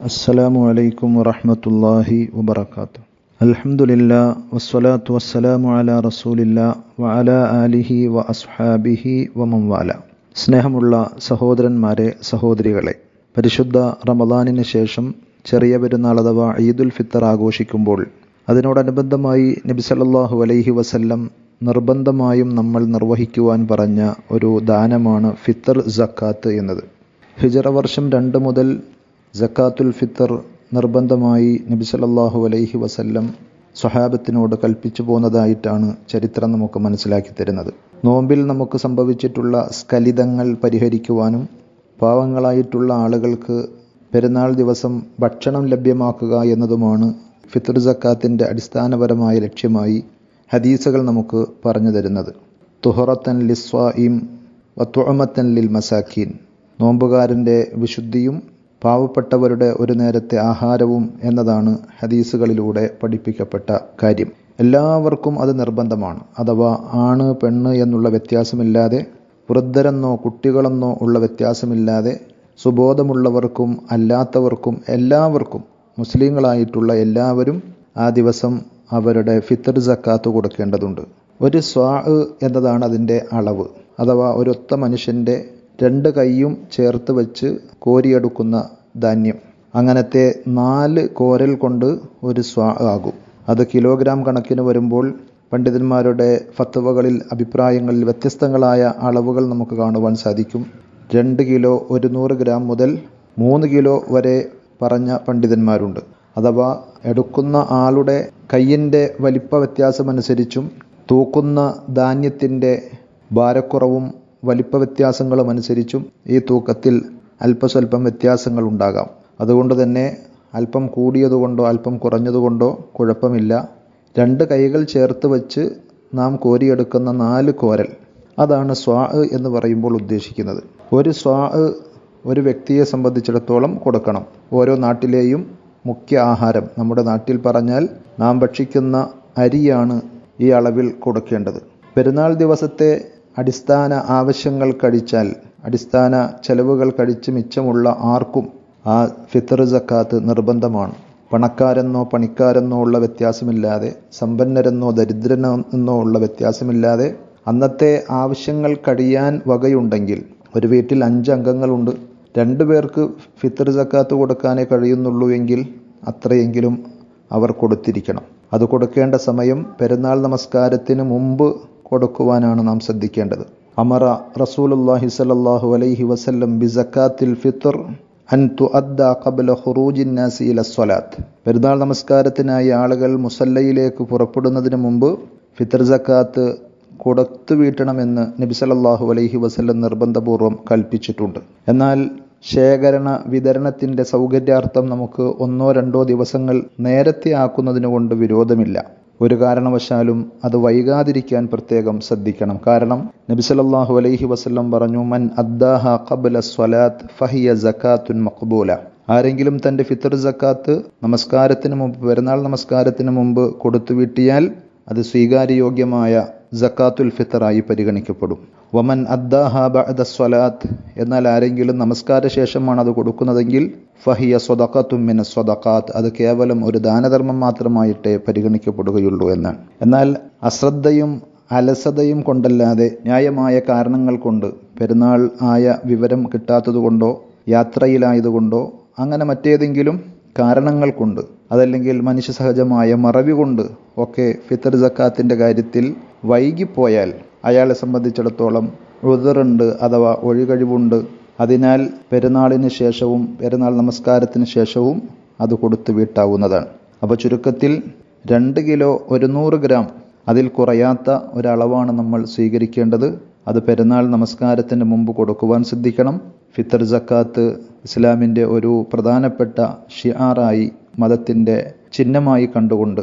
അസ്സലാമു അലൈക്കും വറഹമത്തല്ലാഹി വബർക്കാത്തു അൽഹംദുലില്ലാ വസ്സലാത്തു വസ്സലാമു അല റസൂലില്ല വഅല ആലിഹി വ അസ്ഹാബിഹി വമംവാല സ്നേഹമുള്ള സഹോദരന്മാരെ സഹോദരികളെ പരിശുദ്ധ റമദാനിന് ശേഷം ചെറിയ പെരുന്നാൾ അഥവാ ഈദുൽ ഫിത്തർ ആഘോഷിക്കുമ്പോൾ അതിനോടനുബന്ധമായി സല്ലല്ലാഹു അലൈഹി വസല്ലം നിർബന്ധമായും നമ്മൾ നിർവഹിക്കുവാൻ പറഞ്ഞ ഒരു ദാനമാണ് ഫിത്തർ ജക്കാത്ത് എന്നത്. ഹിജറ വർഷം രണ്ട് മുതൽ സക്കാത്തുൽ ഫിത്തർ നിർബന്ധമായി നബി സല്ലല്ലാഹു അലൈഹി വസല്ലം സ്വഹാബത്തിനോട് കൽപ്പിച്ചു പോന്നതായിട്ടാണ് ചരിത്രം നമുക്ക് മനസ്സിലാക്കി തരുന്നത്. നോമ്പിൽ നമുക്ക് സംഭവിച്ചിട്ടുള്ള സ്കലിതങ്ങൾ പരിഹരിക്കുവാനും പാവങ്ങളായിട്ടുള്ള ആളുകൾക്ക് പെരുന്നാൾ ദിവസം ഭക്ഷണം ലഭ്യമാക്കുക എന്നതുമാണ് ഫിത്തർ സക്കാത്തിന്റെ അടിസ്ഥാനപരമായ ലക്ഷ്യമായി ഹദീസുകൾ നമുക്ക് പറഞ്ഞു തരുന്നത്. തുഹറത്തൻ ലിസ്വായിം വത്തുഅമത്തൻ ലിൽ മസാഖീൻ. നോമ്പുകാരന്റെ വിശുദ്ധിയും പാവപ്പെട്ടവരുടെ ഒരു നേരത്തെ ആഹാരവും എന്നതാണ് ഹദീസുകളിലൂടെ പഠിപ്പിക്കപ്പെട്ട കാര്യം. എല്ലാവർക്കും അത് നിർബന്ധമാണ്. അഥവാ ആണ് പെണ്ണ് എന്നുള്ള വ്യത്യാസമില്ലാതെ വൃദ്ധരെന്നോ കുട്ടികളെന്നോ ഉള്ള വ്യത്യാസമില്ലാതെ സുബോധമുള്ളവർക്കും അല്ലാത്തവർക്കും എല്ലാവർക്കും മുസ്ലിങ്ങളായിട്ടുള്ള എല്ലാവരും ആ ദിവസം അവരുടെ ഫിത്തർ ജക്കാത്ത് കൊടുക്കേണ്ടതുണ്ട്. ഒരു സ്വാ എന്നതാണ് അതിന്റെ അളവ്. അഥവാ ഒരൊത്ത മനുഷ്യന്റെ രണ്ട് കൈയും ചേർത്ത് വെച്ച് കോരിയെടുക്കുന്ന ധാന്യം. അങ്ങനത്തെ നാല് കോരൽ കൊണ്ട് ഒരു സ്വാ ആകും. അത് കിലോഗ്രാം കണക്കിന് വരുമ്പോൾ പണ്ഡിതന്മാരുടെ ഫത്തുവകളിൽ അഭിപ്രായങ്ങളിൽ വ്യത്യസ്തങ്ങളായ അളവുകൾ നമുക്ക് കാണുവാൻ സാധിക്കും. രണ്ട് കിലോ ഒരു നൂറ് ഗ്രാം മുതൽ മൂന്ന് കിലോ വരെ പറഞ്ഞ പണ്ഡിതന്മാരുണ്ട്. അഥവാ എടുക്കുന്ന ആളുടെ കയ്യിന്റെ വലിപ്പ വ്യത്യാസമനുസരിച്ചും തൂക്കുന്ന ധാന്യത്തിന്റെ ഭാരക്കുറവും വലിപ്പ വ്യത്യാസങ്ങളും അനുസരിച്ചും ഈ തൂക്കത്തിൽ അല്പസ്വല്പം വ്യത്യാസങ്ങൾ ഉണ്ടാകാം അതുകൊണ്ട് തന്നെ അല്പം കൂടിയതുകൊണ്ടോ അല്പം കുറഞ്ഞതുകൊണ്ടോ കുഴപ്പമില്ല. രണ്ട് കൈകൾ ചേർത്ത് വച്ച് നാം കോരിയെടുക്കുന്ന നാല് കോരൽ. അതാണ് സ്വാ എന്ന് പറയുമ്പോൾ ഉദ്ദേശിക്കുന്നത്. ഒരു സ്വാ ഒരു വ്യക്തിയെ സംബന്ധിച്ചിടത്തോളം കൊടുക്കണം. ഓരോ നാട്ടിലെയും മുഖ്യ ആഹാരം. നമ്മുടെ നാട്ടിൽ പറഞ്ഞാൽ നാം ഭക്ഷിക്കുന്ന അരിയാണ് ഈ അളവിൽ കൊടുക്കേണ്ടത്. പെരുന്നാൾ ദിവസത്തെ അടിസ്ഥാന ആവശ്യങ്ങൾ കഴിച്ചാൽ അടിസ്ഥാന ചെലവുകൾ കഴിച്ച് മിച്ചമുള്ള ആർക്കും ആ ഫിത്തർ സക്കാത്ത് നിർബന്ധമാണ്. പണക്കാരെന്നോ പണിക്കാരെന്നോ ഉള്ള വ്യത്യാസമില്ലാതെ സമ്പന്നരെന്നോ ദരിദ്രനെന്നോ ഉള്ള വ്യത്യാസമില്ലാതെ അന്നത്തെ ആവശ്യങ്ങൾ കഴിയാൻ വകയുണ്ടെങ്കിൽ ഒരു വീട്ടിൽ അഞ്ച് അംഗങ്ങളുണ്ട്. രണ്ടു പേർക്ക് ഫിത്തർ സക്കാത്ത് കൊടുക്കാനേ കഴിയുന്നുള്ളൂ എങ്കിൽ അത്രയെങ്കിലും അവർ കൊടുത്തിരിക്കണം. അത് കൊടുക്കേണ്ട സമയം പെരുന്നാൾ നമസ്കാരത്തിന് മുമ്പ് കൊടുക്കുവാനാണ് നാം ശ്രദ്ധിക്കേണ്ടത്. അമറ റസൂലുല്ലാഹി സലല്ലാഹു അലൈഹി വസല്ലം ബി സക്കാത്തിൽ ഫിത്തർ അൻ തുഅദ്ദ ഖബ്ല ഖുറൂജിൻ നാസി ഇല സ്വലാത്ത്. പെരുന്നാൾ നമസ്കാരത്തിനായി ആളുകൾ മുസല്ലയിലേക്ക് പുറപ്പെടുന്നതിന് മുമ്പ് ഫിത്തർ സക്കാത്ത് കൊടുത്തു വീട്ടണമെന്ന് നബി സലല്ലാഹു അലൈഹി വസല്ലം നിർബന്ധപൂർവം കൽപ്പിച്ചിട്ടുണ്ട്. എന്നാൽ ശേഖരണ വിതരണത്തിന്റെ സൗകര്യാർത്ഥം നമുക്ക് ഒന്നോ രണ്ടോ ദിവസങ്ങൾ നേരത്തെ ആക്കുന്നതിന് കൊണ്ട് വിരോധമില്ല. ഒരു കാരണവശാലും അത് വൈകാതിരിക്കാൻ പ്രത്യേകം ശ്രദ്ധിക്കണം. കാരണം നബി സല്ലല്ലാഹു അലൈഹി വസല്ലം പറഞ്ഞു മൻ അദ്ദാഹ ഖബ്ല സ്വലാത്ത് ഫഹിയ സക്കാത്തുൻ മഖ്ബൂല. ആരെങ്കിലും തന്റെ ഫിത്തർ സക്കാത്ത് നമസ്കാരത്തിന് മുമ്പ് പെരുന്നാൾ നമസ്കാരത്തിന് മുമ്പ് കൊടുത്തു വീട്ടിയാൽ അത് സ്വീകാര്യയോഗ്യമായ സക്കാത്തുൽ ഫിത്തറായി പരിഗണിക്കപ്പെടും. വമൻ അദ്ദാഹ ബഅദ എന്നാൽ ആരെങ്കിലും നമസ്കാര ശേഷമാണ് അത് കൊടുക്കുന്നതെങ്കിൽ ഫഹിയ സ്വതക്കത്തും മിന സ്വതക്കാത്ത് അത് കേവലം ഒരു ദാനധർമ്മം മാത്രമായിട്ടേ പരിഗണിക്കപ്പെടുകയുള്ളൂ എന്നാണ് എന്നാൽ അശ്രദ്ധയും അലസതയും കൊണ്ടല്ലാതെ ന്യായമായ കാരണങ്ങൾ കൊണ്ട് പെരുന്നാൾ ആയ വിവരം കിട്ടാത്തതുകൊണ്ടോ യാത്രയിലായതുകൊണ്ടോ അങ്ങനെ മറ്റേതെങ്കിലും കാരണങ്ങൾ കൊണ്ട് അതല്ലെങ്കിൽ മനുഷ്യ സഹജമായ മറവി കൊണ്ട് ഒക്കെ ഫിത്തർ ജക്കാത്തിന്റെ കാര്യത്തിൽ വൈകിപ്പോയാൽ അയാളെ സംബന്ധിച്ചിടത്തോളം ഉതിറുണ്ട് അഥവാ ഒഴികഴിവുണ്ട്. അതിനാൽ പെരുന്നാളിന് ശേഷവും പെരുന്നാൾ നമസ്കാരത്തിന് ശേഷവും അത് കൊടുത്തു വീട്ടാവുന്നതാണ്. അപ്പോൾ ചുരുക്കത്തിൽ രണ്ട് കിലോ ഒരു നൂറ് ഗ്രാം അതിൽ കുറയാത്ത ഒരളവാണ് നമ്മൾ സ്വീകരിക്കേണ്ടത്. അത് പെരുന്നാൾ നമസ്കാരത്തിന് മുമ്പ് കൊടുക്കുവാൻ ശ്രദ്ധിക്കണം ഫിത്തർ ജക്കാത്ത് ഇസ്ലാമിന്റെ ഒരു പ്രധാനപ്പെട്ട ഷിയാറായി മതത്തിന്റെ ചിഹ്നമായി കണ്ടുകൊണ്ട്